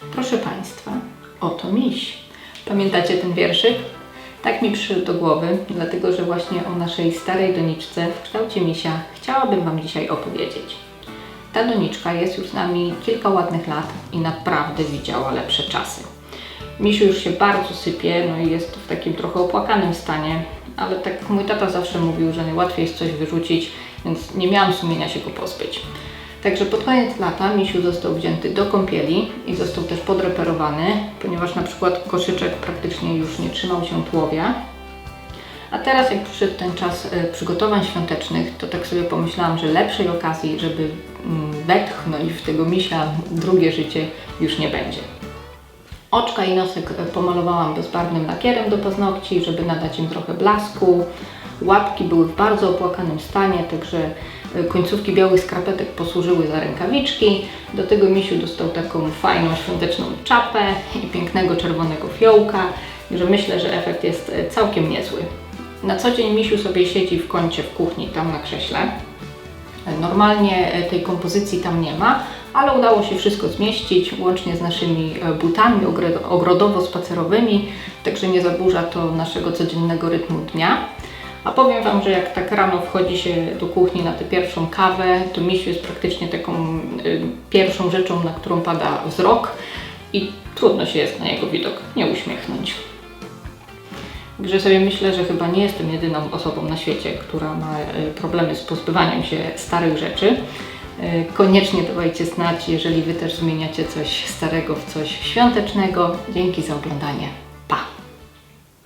Proszę Państwa, oto miś. Pamiętacie ten wierszyk? Tak mi przyszedł do głowy, dlatego że właśnie o naszej starej doniczce w kształcie misia chciałabym Wam dzisiaj opowiedzieć. Ta doniczka jest już z nami kilka ładnych lat i naprawdę widziała lepsze czasy. Misiu już się bardzo sypie, no i jest w takim trochę opłakanym stanie, ale tak mój tata zawsze mówił, że najłatwiej jest coś wyrzucić, więc nie miałam sumienia się go pozbyć. Także pod koniec lata misiu został wzięty do kąpieli i został też podreperowany, ponieważ na przykład koszyczek praktycznie już nie trzymał się tułowia. A teraz jak przyszedł ten czas e, przygotowań świątecznych, to tak sobie pomyślałam, że lepszej okazji, żeby mm, wetchnąć w tego misia drugie życie już nie będzie. Oczka i nosek e, pomalowałam bezbarwnym lakierem do paznokci, żeby nadać im trochę blasku. Łapki były w bardzo opłakanym stanie, także końcówki białych skarpetek posłużyły za rękawiczki. Do tego misiu dostał taką fajną świąteczną czapę i pięknego czerwonego fiołka, że myślę, że efekt jest e, całkiem niezły. Na co dzień misiu sobie siedzi w kącie w kuchni, tam na krześle. Normalnie e, tej kompozycji tam nie ma, ale udało się wszystko zmieścić, łącznie z naszymi e, butami ogro- ogrodowo-spacerowymi, także nie zaburza to naszego codziennego rytmu dnia. A powiem Wam, że jak tak rano wchodzi się do kuchni na tę pierwszą kawę, to misiu jest praktycznie taką y, pierwszą rzeczą, na którą pada wzrok i trudno się jest na jego widok nie uśmiechnąć. Także sobie myślę, że chyba nie jestem jedyną osobą na świecie, która ma e, problemy z pozbywaniem się starych rzeczy. E, Koniecznie dawajcie znać, jeżeli Wy też zmieniacie coś starego w coś świątecznego. Dzięki za oglądanie.